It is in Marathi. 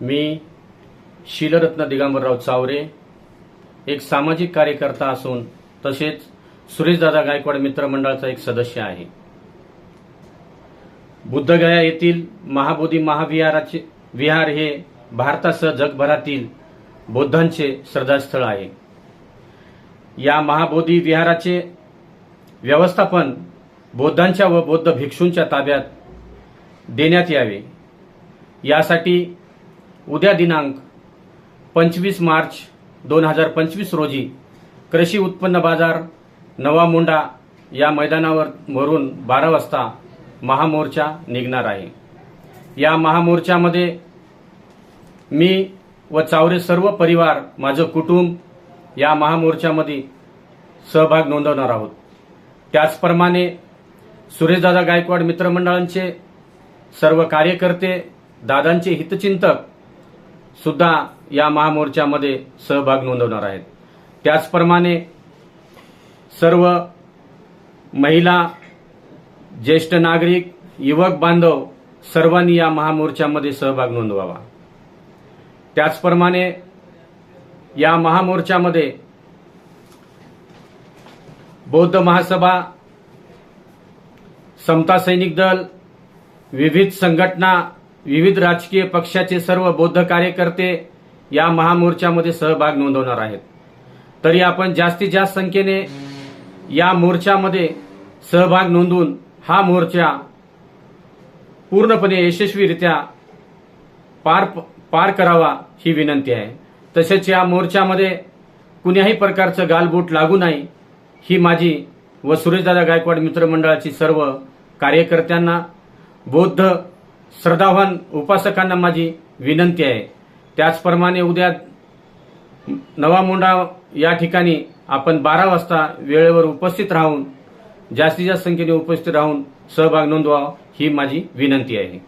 मी शीलरत्न दिगंबरराव चावरे एक सामाजिक कार्यकर्ता असून तसेच सुरेशदादा गायकवाड मित्रमंडळाचा एक सदस्य आहे. बुद्धगया येथील महाबोधी महाविहाराचे विहार हे भारतासह जगभरातील बौद्धांचे श्रद्धास्थळ आहे. या महाबोधी विहाराचे व्यवस्थापन बौद्धांच्या व बौद्ध भिक्षूंच्या ताब्यात देण्यात यावे. यासाठी उद्या दिनांक पंचवीस मार्च दोन हजार पंचवीस रोजी कृषी उत्पन्न बाजार नवा मुंडा या मैदानावर वरून बारा वाजता महामोर्चा निघणार आहे. या महामोर्चामध्ये मी व चावरे सर्व परिवार माझं कुटुंब या महामोर्चामध्ये सहभाग नोंदवणार आहोत. त्याचप्रमाणे सुरेशदादा गायकवाड मित्रमंडळांचे सर्व कार्यकर्ते दादांचे हितचिंतक सुद्धा या महामोर्चामध्ये सहभाग नोंदवणार आहेत. त्याचप्रमाणे सर्व महिला ज्येष्ठ नागरिक युवक बांधव सर्वांनी या महामोर्चामध्ये सहभाग नोंदवावा. त्याचप्रमाणे या महामोर्चामध्ये बौद्ध महासभा समता सैनिक दल विविध संघटना विविध राजकीय पक्षाचे सर्व बौद्ध कार्यकर्ते या महामोर्चामध्ये सहभाग नोंदवणार आहेत. तरी आपण जास्तीत जास्त संख्येने या मोर्चामध्ये सहभाग नोंदवून हा मोर्चा पूर्णपणे यशस्वीरित्या पार पार करावा ही विनंती आहे. तसेच या मोर्चामध्ये कुण्याही प्रकारचं गालबोट लागू नाही ही माझी व सुरेशदादा गायकवाड मित्रमंडळाची सर्व कार्यकर्त्यांना बौद्ध श्रद्धावान उपासकांना माझी विनंती आहे. त्याचप्रमाणे उद्या नवा मुंडा या ठिकाणी आपण बारा वाजता वेळेवर उपस्थित राहून जास्तीत जास्त संख्येने उपस्थित राहून सहभाग नोंदवावा ही माझी विनंती आहे.